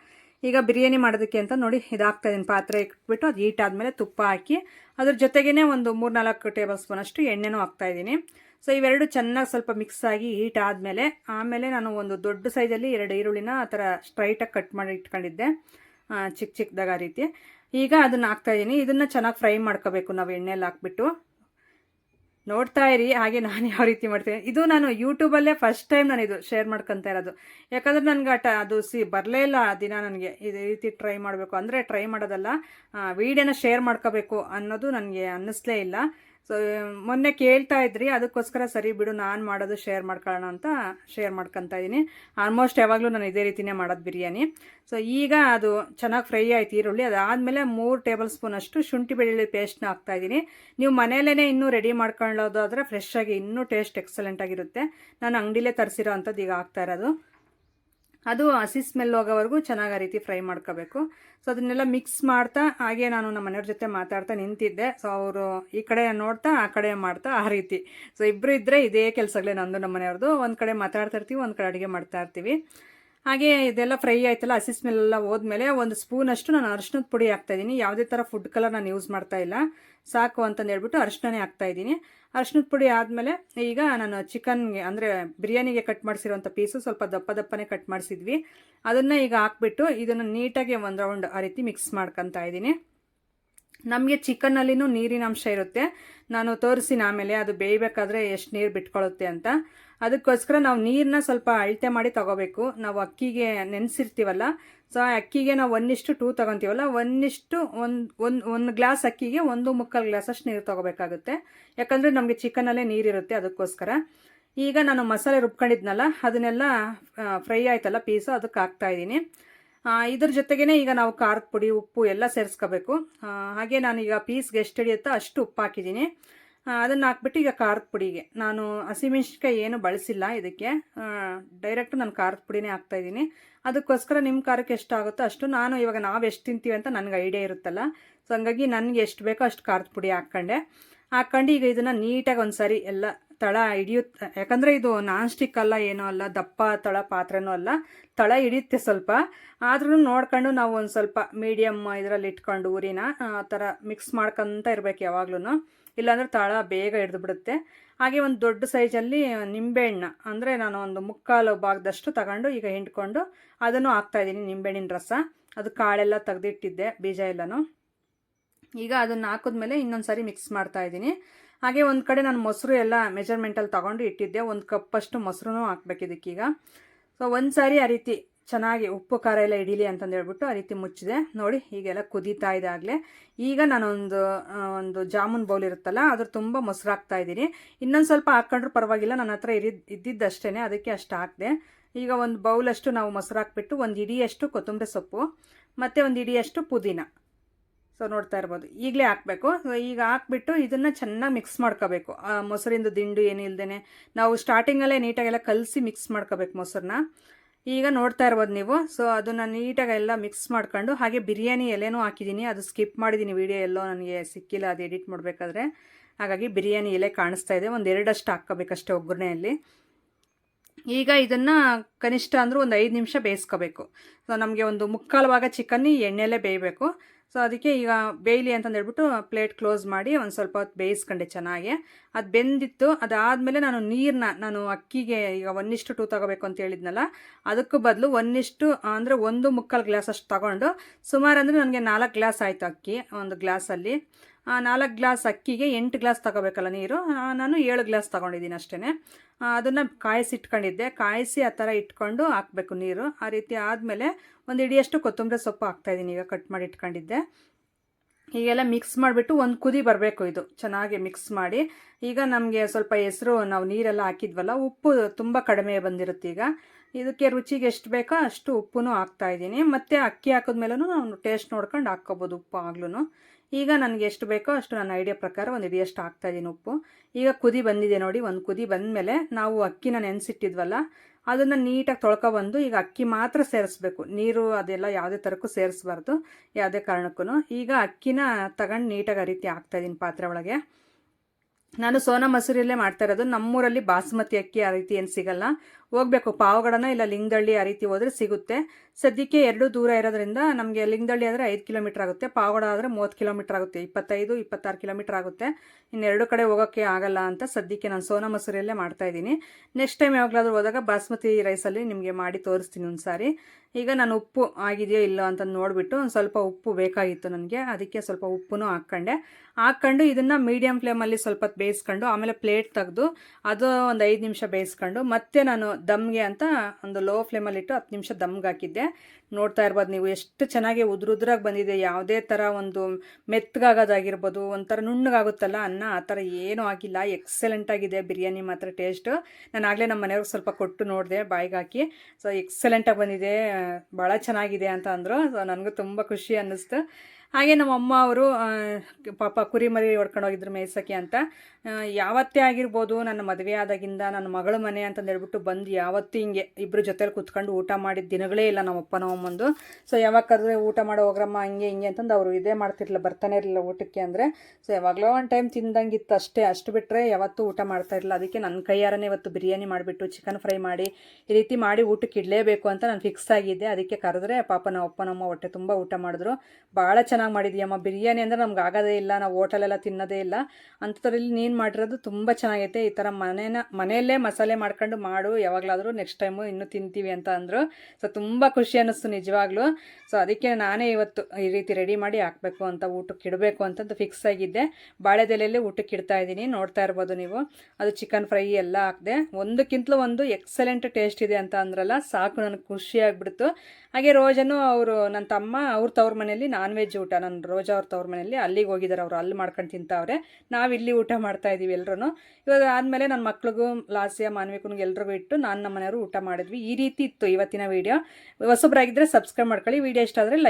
ಈಗ ಬಿರಿಯಾನಿ ಮಾಡೋದಕ್ಕೆ ಅಂತ ನೋಡಿ ಇದಾಗ್ತಾ ಇದೀನಿ, ಪಾತ್ರೆ ಇಟ್ಬಿಟ್ಟು ಅದು ಹೀಟ್ ಆದಮೇಲೆ ತುಪ್ಪ ಹಾಕಿ, ಅದ್ರ ಜೊತೆಗೇ ಒಂದು ಮೂರು ನಾಲ್ಕು ಟೇಬಲ್ ಸ್ಪೂನ್ ಅಷ್ಟು ಎಣ್ಣೆನೂ ಹಾಕ್ತಾಯಿದ್ದೀನಿ ಸೊ ಇವೆರಡು ಚೆನ್ನಾಗಿ ಸ್ವಲ್ಪ ಮಿಕ್ಸ್ ಆಗಿ ಹೀಟ್ ಆದಮೇಲೆ, ಆಮೇಲೆ ನಾನು ಒಂದು ದೊಡ್ಡ ಸೈಜಲ್ಲಿ ಎರಡು ಈರುಳ್ಳಿನ ಆ ಥರ ಸ್ಟ್ರೈಟಾಗಿ ಕಟ್ ಮಾಡಿ ಇಟ್ಕೊಂಡಿದ್ದೆ. ಚಿಕ್ಕ ಚಿಕ್ಕದಾಗ ಆ ರೀತಿ. ಈಗ ಅದನ್ನು ಹಾಕ್ತಾಯಿದ್ದೀನಿ ಇದನ್ನು ಚೆನ್ನಾಗಿ ಫ್ರೈ ಮಾಡ್ಕೋಬೇಕು. ನಾವು ಎಣ್ಣೆಲಿ ಹಾಕ್ಬಿಟ್ಟು. ನೋಡ್ತಾ ಇರಿ. ಹಾಗೆ ನಾನು ಯಾವ ರೀತಿ ಮಾಡ್ತೀನಿ. ಇದು ನಾನು ಯೂಟ್ಯೂಬಲ್ಲೇ ಫಸ್ಟ್ ಟೈಮ್ ನಾನು ಇದು ಶೇರ್ ಮಾಡ್ಕೊತಾ ಇರೋದು. ಯಾಕಂದ್ರೆ ನನಗೆ ಅಟ ಅದು ಸಿ ಬರಲೇ ಇಲ್ಲ ಆ ದಿನ ನನಗೆ. ಇದೇ ರೀತಿ ಟ್ರೈ ಮಾಡಬೇಕು. ಅಂದರೆ ಟ್ರೈ ಮಾಡೋದಲ್ಲ ವೀಡಿಯೋನ ಶೇರ್ ಮಾಡ್ಕೋಬೇಕು ಅನ್ನೋದು ನನಗೆ ಅನ್ನಿಸ್ಲೇ ಇಲ್ಲ. ಸೊ ಮೊನ್ನೆ ಕೇಳ್ತಾ ಇದ್ರಿ, ಅದಕ್ಕೋಸ್ಕರ ಸರಿ ಬಿಡು, ನಾನು ಮಾಡೋದು ಶೇರ್ ಮಾಡ್ಕೊಳ್ಳೋಣ ಅಂತ ಶೇರ್ ಮಾಡ್ಕೊತಾ ಇದ್ದೀನಿ ಆಲ್ಮೋಸ್ಟ್ ಯಾವಾಗಲೂ ನಾನು ಇದೇ ರೀತಿನೇ ಮಾಡೋದು ಬಿರಿಯಾನಿ. ಸೊ ಈಗ ಅದು ಚೆನ್ನಾಗಿ ಫ್ರೈ ಆಯ್ತು ಈರುಳ್ಳಿ, ಅದಾದಮೇಲೆ ಮೂರು ಟೇಬಲ್ ಸ್ಪೂನ್ ಅಷ್ಟು ಶುಂಠಿ ಬೆಳ್ಳುಳ್ಳಿ ಪೇಸ್ಟ್ನ ಹಾಕ್ತಾ ಇದ್ದೀನಿ ನೀವು ಮನೆಯಲ್ಲೇ ಇನ್ನೂ ರೆಡಿ ಮಾಡ್ಕೊಳ್ಳೋದಾದರೆ ಫ್ರೆಶ್ ಆಗಿ ಇನ್ನೂ ಟೇಸ್ಟ್ ಎಕ್ಸಲೆಂಟ್ ಆಗಿರುತ್ತೆ. ನಾನು ಅಂಗಡಿಲೇ ತರಿಸಿರೋ ಅಂಥದ್ದು ಈಗ ಹಾಕ್ತಾ ಇರೋದು. ಅದು ಹಸಿ ಸ್ಮೆಲ್ ಹೋಗೋವರೆಗೂ ಚೆನ್ನಾಗಿ ಆ ರೀತಿ ಫ್ರೈ ಮಾಡ್ಕೋಬೇಕು. ಸೊ ಅದನ್ನೆಲ್ಲ ಮಿಕ್ಸ್ ಮಾಡ್ತಾ, ಹಾಗೆ ನಾನು ನಮ್ಮ ಮನೆಯವ್ರ ಜೊತೆ ಮಾತಾಡ್ತಾ ನಿಂತಿದ್ದೆ. ಸೊ ಅವರು ಈ ಕಡೆ ನೋಡ್ತಾ, ಆ ಕಡೆ ಮಾಡ್ತಾ, ಆ ರೀತಿ. ಸೊ ಇಬ್ಬರು ಇದ್ದರೆ ಇದೇ ಕೆಲಸಗಳೇ ನಂದು, ನಮ್ಮ ಮನೆಯವ್ರದ್ದು ಒಂದು ಕಡೆ ಮಾತಾಡ್ತಾ ಇರ್ತೀವಿ, ಒಂದು ಕಡೆ ಅಡುಗೆ ಮಾಡ್ತಾ ಇರ್ತೀವಿ. ಹಾಗೆ ಇದೆಲ್ಲ ಫ್ರೈ ಆಯ್ತಲ್ಲ, ಹಸಿ ಸ್ಮೆಲ್ ಎಲ್ಲ ಹೋದ್ಮೇಲೆ ಒಂದು ಸ್ಪೂನ್ ಅಷ್ಟು ನಾನು ಅರಶಿನದ ಪುಡಿ ಹಾಕ್ತಾ ಇದ್ದೀನಿ. ಯಾವುದೇ ಥರ ಫುಡ್ ಕಲರ್ ನಾನು ಯೂಸ್ ಮಾಡ್ತಾ ಇಲ್ಲ. ಸಾಕು ಅಂತಂದು ಹೇಳ್ಬಿಟ್ಟು ಅರಿಶಿಣನೇ ಹಾಕ್ತಾ ಇದ್ದೀನಿ. ಅರಿಶಿನದ ಪುಡಿ ಆದಮೇಲೆ ಈಗ ನಾನು ಚಿಕನ್ಗೆ ಅಂದರೆ ಬಿರಿಯಾನಿಗೆ ಕಟ್ ಮಾಡಿಸಿರೋಂಥ ಪೀಸು ಸ್ವಲ್ಪ ದಪ್ಪ ದಪ್ಪನೇ ಕಟ್ ಮಾಡಿಸಿದ್ವಿ. ಅದನ್ನು ಈಗ ಹಾಕ್ಬಿಟ್ಟು ಇದನ್ನು ನೀಟಾಗಿ ಒಂದು ರೌಂಡ್ ಆ ರೀತಿ ಮಿಕ್ಸ್ ಮಾಡ್ಕೊತಾ ಇದ್ದೀನಿ. ನಮಗೆ ಚಿಕನ್ನಲ್ಲಿನೂ ನೀರಿನ ಅಂಶ ಇರುತ್ತೆ. ನಾನು ತೋರಿಸಿನ ಆಮೇಲೆ ಅದು ಬೇಯಬೇಕಾದ್ರೆ ಎಷ್ಟು ನೀರು ಬಿಟ್ಕೊಳ್ಳುತ್ತೆ ಅಂತ. ಅದಕ್ಕೋಸ್ಕರ ನಾವು ನೀರನ್ನ ಸ್ವಲ್ಪ ಅಳತೆ ಮಾಡಿ ತಗೋಬೇಕು. ನಾವು ಅಕ್ಕಿಗೆ ನೆನೆಸಿರ್ತೀವಲ್ಲ, ಸೊ ಅಕ್ಕಿಗೆ ನಾವು ಒಂದಿಷ್ಟು ಟೂ ತಗೊತೀವಲ್ಲ, ಒಂದಿಷ್ಟು ಒಂದು ಒಂದು ಒಂದು ಗ್ಲಾಸ್ ಅಕ್ಕಿಗೆ ಒಂದು ಮುಕ್ಕಾಲು ಗ್ಲಾಸ್ ಅಷ್ಟು ನೀರು ತಗೋಬೇಕಾಗುತ್ತೆ. ಯಾಕಂದರೆ ನಮಗೆ ಚಿಕನಲ್ಲೇ ನೀರಿರುತ್ತೆ ಅದಕ್ಕೋಸ್ಕರ. ಈಗ ನಾನು ಮಸಾಲೆ ರುಬ್ಕೊಂಡಿದ್ನಲ್ಲ, ಅದನ್ನೆಲ್ಲ ಫ್ರೈ ಆಯ್ತಲ್ಲ ಪೀಸು ಅದಕ್ಕೆ ಹಾಕ್ತಾ ಇದ್ದೀನಿ. ಇದ್ರ ಜೊತೆಗೇನೆ ಈಗ ನಾವು ಖಾರದ ಪುಡಿ, ಉಪ್ಪು ಎಲ್ಲ ಸೇರಿಸ್ಕೋಬೇಕು. ಹಾಗೆ ನಾನು ಈಗ ಪೀಸ್ಗೆ ಎಷ್ಟು ಹಿಡಿಯುತ್ತೋ ಅಷ್ಟು ಉಪ್ಪು ಹಾಕಿದ್ದೀನಿ. ಅದನ್ನು ಹಾಕ್ಬಿಟ್ಟು ಈಗ ಖಾರದ ಪುಡಿಗೆ. ನಾನು ಹಸಿಮೆಣ್ಸಿನ್ಕಾಯಿ ಏನು ಬಳಸಿಲ್ಲ ಇದಕ್ಕೆ. ಡೈರೆಕ್ಟ್ ನಾನು ಖಾರದ ಪುಡಿನೇ ಹಾಕ್ತಾಯಿದ್ದೀನಿ ಅದಕ್ಕೋಸ್ಕರ ನಿಮ್ಮ ಖಾರಕ್ಕೆ ಎಷ್ಟು ಆಗುತ್ತೋ ಅಷ್ಟು ನಾನು ಇವಾಗ ನಾವು ಎಷ್ಟು ತಿಂತೀವಿ ಅಂತ ನನಗೆ ಐಡಿಯಾ ಇರುತ್ತಲ್ಲ. ಸೊ ಹಂಗಾಗಿ ನನಗೆ ಎಷ್ಟು ಬೇಕೋ ಅಷ್ಟು ಖಾರದ ಪುಡಿ ಹಾಕ್ಕೊಂಡೆ. ಹಾಕ್ಕೊಂಡು ಈಗ ಇದನ್ನು ನೀಟಾಗಿ ಒಂದು ಎಲ್ಲ ತಳ ಹಿಡಿಯುತ್ತೆ ಯಾಕಂದರೆ ಇದು ನಾನ್ ಸ್ಟಿಕ್ ಅಲ್ಲ, ಏನೂ ಅಲ್ಲ, ದಪ್ಪ ತಳ ಪಾತ್ರೆನೂ ಅಲ್ಲ, ತಳ ಹಿಡಿಯುತ್ತೆ ಸ್ವಲ್ಪ. ಆದ್ರೂ ನೋಡ್ಕೊಂಡು ನಾವು ಒಂದು ಸ್ವಲ್ಪ ಮೀಡಿಯಮ್ ಇದರಲ್ಲಿ ಇಟ್ಕೊಂಡು ಊರಿನ, ಆ ಥರ ಮಿಕ್ಸ್ ಮಾಡ್ಕೊತ ಇರಬೇಕು ಯಾವಾಗ್ಲೂ ಇಲ್ಲಾಂದರೆ ತಳ ಬೇಗ ಹಿಡಿದು ಬಿಡುತ್ತೆ ಹಾಗೆ ಒಂದು ದೊಡ್ಡ ಸೈಜಲ್ಲಿ ನಿಂಬೆಹಣ್ಣು, ಅಂದರೆ ನಾನು ಒಂದು ಮುಕ್ಕಾಲು ಭಾಗದಷ್ಟು ತಗೊಂಡು ಈಗ ಹಿಂಡ್ಕೊಂಡು ಅದನ್ನು ಹಾಕ್ತಾಯಿದ್ದೀನಿ ನಿಂಬೆಹಣ್ಣಿನ ರಸ. ಅದು ಕಾಳೆಲ್ಲ ತೆಗೆದಿಟ್ಟಿದ್ದೆ, ಬೀಜ ಎಲ್ಲನೂ. ಈಗ ಅದನ್ನು ಹಾಕಿದ್ಮೇಲೆ ಇನ್ನೊಂದು ಸಾರಿ ಮಿಕ್ಸ್ ಮಾಡ್ತಾ ಇದ್ದೀನಿ. ಹಾಗೆ ಒಂದು ಕಡೆ ನಾನು ಮೊಸರು ಎಲ್ಲ ಮೆಜರ್ಮೆಂಟಲ್ಲಿ ತಗೊಂಡು ಇಟ್ಟಿದ್ದೆ. ಒಂದು ಕಪ್ಪಷ್ಟು ಮೊಸರು ಹಾಕ್ಬೇಕು ಇದಕ್ಕೀಗ. ಸೊ ಒಂದು ಸಾರಿ ಆ ರೀತಿ ಚೆನ್ನಾಗಿ ಉಪ್ಪು, ಖಾರ ಎಲ್ಲ ಹಿಡೀಲಿ ಅಂತಂದು ಹೇಳ್ಬಿಟ್ಟು ಆ ರೀತಿ ಮುಚ್ಚಿದೆ. ನೋಡಿ, ಹೀಗೆಲ್ಲ ಕುದೀತಾ ಇದೆ ಈಗ ನಾನೊಂದು ಒಂದು ಜಾಮೂನ್ ಬೌಲ್ ಇರುತ್ತಲ್ಲ, ಅದ್ರ ತುಂಬ ಮೊಸರು ಹಾಕ್ತಾ ಇದ್ದೀನಿ. ಇನ್ನೊಂದು ಸ್ವಲ್ಪ ಹಾಕ್ಕೊಂಡ್ರೂ ಪರವಾಗಿಲ್ಲ ನನ್ನ ಹತ್ರ ಇರಿದ್ ಇದ್ದಿದ್ದಷ್ಟೇ ಅದಕ್ಕೆ ಅಷ್ಟು ಹಾಕಿದೆ. ಈಗ ಒಂದು ಬೌಲಷ್ಟು ನಾವು ಮೊಸರು ಹಾಕ್ಬಿಟ್ಟು, ಒಂದು ಇಡಿಯಷ್ಟು ಕೊತ್ತಂಬರಿ ಸೊಪ್ಪು, ಮತ್ತು ಒಂದು ಇಡಿಯಷ್ಟು ಪುದೀನ. ಸೊ ನೋಡ್ತಾ ಇರ್ಬೋದು. ಈಗಲೇ ಹಾಕಬೇಕು. ಈಗ ಹಾಕ್ಬಿಟ್ಟು ಇದನ್ನು ಚೆನ್ನಾಗಿ ಮಿಕ್ಸ್ ಮಾಡ್ಕೋಬೇಕು. ಮೊಸರಿಂದು ದಿಂಡು ಏನು ಇಲ್ದೇ ನಾವು ಸ್ಟಾರ್ಟಿಂಗಲ್ಲೇ ನೀಟಾಗೆಲ್ಲ ಕಲಸಿ ಮಿಕ್ಸ್ ಮಾಡ್ಕೋಬೇಕು ಮೊಸರನ್ನ ಈಗ ನೋಡ್ತಾ ಇರ್ಬೋದು ನೀವು. ಸೊ ಅದನ್ನು ನೀಟಾಗಿ ಎಲ್ಲ ಮಿಕ್ಸ್ ಮಾಡ್ಕೊಂಡು ಹಾಗೆ ಬಿರಿಯಾನಿ ಎಲೆನೂ ಹಾಕಿದ್ದೀನಿ. ಅದು ಸ್ಕಿಪ್ ಮಾಡಿದ್ದೀನಿ ವಿಡಿಯೋ ಎಲ್ಲೋ ನನಗೆ ಸಿಕ್ಕಿಲ್ಲ, ಅದು ಎಡಿಟ್ ಮಾಡಬೇಕಾದ್ರೆ. ಹಾಗಾಗಿ ಬಿರಿಯಾನಿ ಎಲೆ ಕಾಣಿಸ್ತಾ ಇದೆ. ಒಂದು ಎರಡಷ್ಟು ಹಾಕ್ಕೋಬೇಕಷ್ಟೇ ಒಗ್ಗರಣೆಯಲ್ಲಿ. ಈಗ ಇದನ್ನು ಕನಿಷ್ಠ ಅಂದರೂ ಒಂದು ಐದು ನಿಮಿಷ ಬೇಯಿಸ್ಕೋಬೇಕು. ಸೊ ನಮಗೆ ಒಂದು ಮುಕ್ಕಾಲು ಭಾಗ ಚಿಕನ್ ಎಣ್ಣೆಲೇ ಬೇಯಬೇಕು. ಸೊ ಅದಕ್ಕೆ ಈಗ ಬೇಯಲಿ ಅಂತಂದು ಹೇಳ್ಬಿಟ್ಟು ಪ್ಲೇಟ್ ಕ್ಲೋಸ್ ಮಾಡಿ ಒಂದು ಸ್ವಲ್ಪ ಹೊತ್ತು ಬೇಯಿಸ್ಕೊಂಡೆ ಚೆನ್ನಾಗಿ. ಅದು ಬೆಂದಿತ್ತು. ಅದಾದಮೇಲೆ ನಾನು ನೀರನ್ನ ನಾನು ಅಕ್ಕಿಗೆ ಈಗ ಒಂದಿಷ್ಟು ಟೂ ತಗೋಬೇಕು ಅಂತ ಹೇಳಿದ್ನಲ್ಲ, ಅದಕ್ಕೂ ಬದಲು ಒಂದಿಷ್ಟು ಅಂದರೆ ಒಂದು ಮುಕ್ಕಾಲು ಗ್ಲಾಸ್ ಅಷ್ಟು ತಗೊಂಡು, ಸುಮಾರು ಅಂದರೆ ನನಗೆ ನಾಲ್ಕು ಗ್ಲಾಸ್ ಆಯಿತು ಅಕ್ಕಿ, ಒಂದು ಗ್ಲಾಸಲ್ಲಿ ನಾಲ್ಕು ಗ್ಲಾಸ್ ಅಕ್ಕಿಗೆ ಎಂಟು ಗ್ಲಾಸ್ ತಗೋಬೇಕಲ್ಲ ನೀರು. ನಾನು ಏಳು ಗ್ಲಾಸ್ ತಗೊಂಡಿದ್ದೀನಿ ಅಷ್ಟೇ ಅದನ್ನು ಕಾಯಿಸಿ ಇಟ್ಕೊಂಡಿದ್ದೆ. ಕಾಯಿಸಿ ಆ ಥರ ಇಟ್ಕೊಂಡು ಹಾಕಬೇಕು ನೀರು. ಆ ರೀತಿ ಆದಮೇಲೆ ಒಂದು ಇಡಿಯಷ್ಟು ಕೊತ್ತಂಬರಿ ಸೊಪ್ಪು ಹಾಕ್ತಾಯಿದ್ದೀನಿ ಈಗ ಕಟ್ ಮಾಡಿ ಇಟ್ಕೊಂಡಿದ್ದೆ. ಈಗೆಲ್ಲ ಮಿಕ್ಸ್ ಮಾಡಿಬಿಟ್ಟು ಒಂದು ಕುದಿ ಬರಬೇಕು ಇದು. ಚೆನ್ನಾಗಿ ಮಿಕ್ಸ್ ಮಾಡಿ. ಈಗ ನಮಗೆ ಸ್ವಲ್ಪ ಹೆಸರು, ನಾವು ನೀರೆಲ್ಲ ಹಾಕಿದ್ವಲ್ಲ, ಉಪ್ಪು ತುಂಬ ಕಡಿಮೆ ಬಂದಿರುತ್ತೆ ಈಗ. ಇದಕ್ಕೆ ರುಚಿಗೆ ಎಷ್ಟು ಬೇಕೋ ಅಷ್ಟು ಉಪ್ಪು ಹಾಕ್ತಾ ಇದ್ದೀನಿ. ಮತ್ತು ಅಕ್ಕಿ ಹಾಕಿದ್ಮೇಲೂ ನಾವು ಟೇಸ್ಟ್ ನೋಡ್ಕೊಂಡು ಹಾಕ್ಕೋಬೋದು ಉಪ್ಪು ಆಗ್ಲೂ ಈಗ ನನಗೆ ಎಷ್ಟು ಬೇಕೋ ಅಷ್ಟು ನನ್ನ ಐಡಿಯಾ ಪ್ರಕಾರ ಒಂದು ಇಡಿಯಷ್ಟು ಹಾಕ್ತಾ ಇದ್ದೀನಿ ಉಪ್ಪು. ಈಗ ಕುದಿ ಬಂದಿದೆ ನೋಡಿ, ಒಂದು ಕುದಿ ಬಂದಮೇಲೆ ನಾವು ಅಕ್ಕಿನ ನೆನೆಸಿಟ್ಟಿದ್ವಲ್ಲ, ಅದನ್ನು ನೀಟಾಗಿ ತೊಳ್ಕೊಬಂದು ಈಗ ಅಕ್ಕಿ ಮಾತ್ರ ಸೇರಿಸ್ಬೇಕು. ನೀರು ಅದೆಲ್ಲ ಯಾವುದೇ ಥರಕ್ಕೂ ಸೇರಿಸ್ಬಾರ್ದು, ಯಾವುದೇ ಕಾರಣಕ್ಕೂ ಈಗ ಅಕ್ಕಿನ ತಗೊಂಡು ನೀಟಾಗಿ ಆ ರೀತಿ ಹಾಕ್ತಾಯಿದ್ದೀನಿ ಪಾತ್ರೆ ಒಳಗೆ. ನಾನು ಸೋನಾ ಮಸೂರಿಯಲ್ಲೇ ಮಾಡ್ತಾ ಇರೋದು. ನಮ್ಮೂರಲ್ಲಿ ಬಾಸುಮತಿ ಅಕ್ಕಿ ಆ ರೀತಿ ಏನು ಸಿಗಲ್ಲ. ಹೋಗ್ಬೇಕು. ಪಾವಗಡನ ಇಲ್ಲ ಲಿಂಗದಳ್ಳಿ ಆ ರೀತಿ ಹೋದರೆ ಸಿಗುತ್ತೆ. ಸದ್ಯಕ್ಕೆ ಎರಡು ದೂರ ಇರೋದ್ರಿಂದ ನಮಗೆ ಲಿಂಗದಳ್ಳಿ ಆದರೆ ಐದು ಕಿಲೋಮೀಟ್ರ್ ಆಗುತ್ತೆ. ಪಾವಗಡ ಆದರೆ ಮೂವತ್ತು ಕಿಲೋಮೀಟ್ರ್ ಆಗುತ್ತೆ. ಇಪ್ಪತ್ತೈದು, ಇಪ್ಪತ್ತಾರು ಕಿಲೋಮೀಟ್ರ್ ಆಗುತ್ತೆ. ಇನ್ನೆರಡು ಕಡೆ ಹೋಗೋಕ್ಕೆ ಆಗಲ್ಲ ಅಂತ ಸದ್ಯಕ್ಕೆ ನಾನು ಸೋನಾ ಮಸೂರಿಯಲ್ಲೇ ಮಾಡ್ತಾಯಿದ್ದೀನಿ ನೆಕ್ಸ್ಟ್ ಟೈಮ್ ಯಾವಾಗಲಾದರೂ ಹೋದಾಗ ಬಾಸ್ಮತಿ ರೈಸಲ್ಲಿ ನಿಮಗೆ ಮಾಡಿ ತೋರಿಸ್ತೀನಿ ಒಂದು ಸಾರಿ ಈಗ ನಾನು ಉಪ್ಪು ಆಗಿದೆಯೋ ಇಲ್ಲೋ ಅಂತ ನೋಡಿಬಿಟ್ಟು ಒಂದು ಸ್ವಲ್ಪ ಉಪ್ಪು ಬೇಕಾಗಿತ್ತು ನನಗೆ, ಅದಕ್ಕೆ ಸ್ವಲ್ಪ ಉಪ್ಪು ಹಾಕ್ಕೊಂಡೆ. ಹಾಕ್ಕೊಂಡು ಇದನ್ನು ಮೀಡಿಯಮ್ ಫ್ಲೇಮಲ್ಲಿ ಸ್ವಲ್ಪ ಬೇಯಿಸ್ಕೊಂಡು, ಆಮೇಲೆ ಪ್ಲೇಟ್ ತೆಗೆದು ಅದು ಒಂದು ಐದು ನಿಮಿಷ ಬೇಯಿಸ್ಕೊಂಡು, ಮತ್ತೆ ನಾನು ದಮ್ಗೆ ಅಂತ ಒಂದು ಲೋ ಫ್ಲೇಮಲ್ಲಿಟ್ಟು ಹತ್ತು ನಿಮಿಷ ದಮ್ಗೆ ಹಾಕಿದ್ದೆ. ನೋಡ್ತಾ ಇರ್ಬೋದು. ನೀವು ಎಷ್ಟು ಚೆನ್ನಾಗಿ ಉದ್ರುದ್ರಾಗಿ ಬಂದಿದೆ, ಯಾವುದೇ ಥರ ಒಂದು ಮೆತ್ತಗಾಗೋದಾಗಿರ್ಬೋದು, ಒಂಥರ ನುಣ್ಣಗಾಗುತ್ತಲ್ಲ ಅನ್ನ, ಆ ಥರ ಏನೂ ಆಗಿಲ್ಲ. ಎಕ್ಸಲೆಂಟ್ ಆಗಿದೆ ಬಿರಿಯಾನಿ ಮಾತ್ರ ಟೇಸ್ಟು ನಾನು ಆಗಲೇ ನಮ್ಮ ಮನೆಯವ್ರಿಗೆ ಸ್ವಲ್ಪ ಕೊಟ್ಟು ನೋಡಿದೆ, ಬಾಯಿಗೆ ಹಾಕಿ. ಸೊ ಎಕ್ಸಲೆಂಟಾಗಿ ಬಂದಿದೆ. ಭಾಳ ಚೆನ್ನಾಗಿದೆ ಅಂತ ಅಂದರು. ಸೊ ನನಗೂ ತುಂಬ ಖುಷಿ ಅನ್ನಿಸ್ತು. ಹಾಗೆ ನಮ್ಮ ಅಮ್ಮ ಅವರು ಪಾಪ ಕುರಿಮರಿ ಹೊಡ್ಕೊಂಡು ಹೋಗಿದ್ರು ಮೇಯ್ಸೋಕ್ಕೆ ಅಂತ. ಯಾವತ್ತೇ ಆಗಿರ್ಬೋದು ನನ್ನ ಮದುವೆ ಆದಾಗಿಂದ ನನ್ನ ಮಗಳ ಮನೆ ಅಂತಂದು ಹೇಳ್ಬಿಟ್ಟು ಬಂದು ಯಾವತ್ತೂ ಹಿಂಗೆ ಇಬ್ಬರು ಜೊತೆಲಿ ಕುತ್ಕೊಂಡು ಊಟ ಮಾಡಿದ ದಿನಗಳೇ ಇಲ್ಲ ನಮ್ಮ ಅಪ್ಪನ ನಮ್ಮಮ್ಮಂದು ಸೊ ಯಾವಾಗ ಕರೆದ್ರೆ ಊಟ ಮಾಡೋ ಹೋಗ್ರಮ್ಮ, ಹಂಗೆ ಹಿಂಗೆ ಅಂತಂದು ಅವರು ಇದೇ ಮಾಡ್ತಿರ್ಲಿಲ್ಲ, ಬರ್ತಾನೆ ಇರಲಿಲ್ಲ ಊಟಕ್ಕೆ ಅಂದರೆ. ಸೊ ಯಾವಾಗಲೋ ಒಂದು ಟೈಮ್ ತಿಂದಂಗಿತ್ತು ಅಷ್ಟೇ, ಅಷ್ಟು ಬಿಟ್ಟರೆ ಯಾವತ್ತೂ ಊಟ ಮಾಡ್ತಾ ಇರಲಿಲ್ಲ. ಅದಕ್ಕೆ ನನ್ನ ಕೈಯಾರನೇ ಇವತ್ತು ಬಿರಿಯಾನಿ ಮಾಡಿಬಿಟ್ಟು ಚಿಕನ್ ಫ್ರೈ ಮಾಡಿ, ಈ ರೀತಿ ಮಾಡಿ ಊಟಕ್ಕೆ ಇಡಲೇಬೇಕು ಅಂತ ನಾನು ಫಿಕ್ಸ್ ಆಗಿದ್ದೆ. ಅದಕ್ಕೆ ಕರೆದ್ರೆ ಪಾಪ ನಮ್ಮ ಅಪ್ಪ ನಮ್ಮ ಹೊಟ್ಟೆ ತುಂಬ ಊಟ ಮಾಡಿದ್ರು. ಭಾಳ ಚೆನ್ನಾಗಿ ಮಾಡಿದ್ಯಮ್ಮ ಬಿರಿಯಾನಿ ಅಂದರೆ ನಮ್ಗೆ ಆಗೋದೇ ಇಲ್ಲ, ನಾವು ಹೋಟೆಲೆಲ್ಲ ತಿನ್ನೋದೇ ಇಲ್ಲ. ಅಂಥದ್ರಲ್ಲಿ ನೀನು ಮಾಡಿರೋದು ತುಂಬ ಚೆನ್ನಾಗೈತೆ. ಈ ಥರ ಮನೇನ, ಮನೆಯಲ್ಲೇ ಮಸಾಲೆ ಮಾಡ್ಕೊಂಡು ಮಾಡು, ಯಾವಾಗಲಾದರೂ ನೆಕ್ಸ್ಟ್ ಟೈಮು ಇನ್ನೂ ತಿಂತೀವಿ ಅಂತ ಅಂದರು. ಸೊ ತುಂಬ ಖುಷಿ ಅನ್ನಿಸ್ತು ನಿಜವಾಗ್ಲೂ. ಸೊ ಅದಕ್ಕೆ ನಾನೇ ಇವತ್ತು ಈ ರೀತಿ ರೆಡಿ ಮಾಡಿ ಹಾಕಬೇಕು ಅಂತ ಊಟಕ್ಕೆ ಇಡಬೇಕು ಅಂತಂದು ಫಿಕ್ಸ್ ಆಗಿದ್ದೆ. ಬಾಳೆದೆಲೆಯಲ್ಲಿ ಊಟಕ್ಕೆ ಇಡ್ತಾ ಇದ್ದೀನಿ, ನೋಡ್ತಾ ಇರ್ಬೋದು ನೀವು. ಅದು ಚಿಕನ್ ಫ್ರೈ ಎಲ್ಲ ಹಾಕಿದೆ. ಒಂದಕ್ಕಿಂತಲೂ ಒಂದು ಎಕ್ಸಲೆಂಟ್ ಟೇಸ್ಟ್ ಇದೆ ಅಂತ ಅಂದ್ರಲ್ಲ ಸಾಕು, ನನಗೆ ಖುಷಿ ಆಗಿಬಿಡ್ತು. ಹಾಗೆ ರೋಜನು ಅವರು ನನ್ನ ತಮ್ಮ, ಅವ್ರ ತವ್ರ ಮನೆಯಲ್ಲಿ ನಾನ್ ವೆಜ್ ಊಟ. ನನ್ನ ರೋಜಾ ಅವ್ರ ತವ್ರ ಮನೆಯಲ್ಲಿ ಅಲ್ಲಿಗೆ ಹೋಗಿದ್ದಾರೆ ಅವರು. ಅಲ್ಲಿ ಮಾಡ್ಕೊಂಡು ತಿಂತಾವ್ರೆ. ನಾವು ಇಲ್ಲಿ ಊಟ ಮಾಡ್ತಾ ಇದ್ದೀವಿ ಎಲ್ಲರೂ ಇವಾಗ ಆದಮೇಲೆ ನನ್ನ ಮಕ್ಳಿಗೂ, ಲಾಸ್ಯ ಮಾನ್ವಿಕನಿಗೆ ಎಲ್ರಿಗೂ ಇಟ್ಟು ನಾನು ನಮ್ಮ ಮನೆಯವರು ಊಟ ಮಾಡಿದ್ವಿ. ಈ ರೀತಿ ಇತ್ತು ಇವತ್ತಿನ ವೀಡಿಯೋ ಹೊಸಬ್ರಾಗಿದ್ದರೆ ಸಬ್ಸ್ಕ್ರೈಬ್ ಮಾಡ್ಕೊಳ್ಳಿ. ವೀಡಿಯೋ ಇಷ್ಟ ಆದರೆ ಲೈಕ್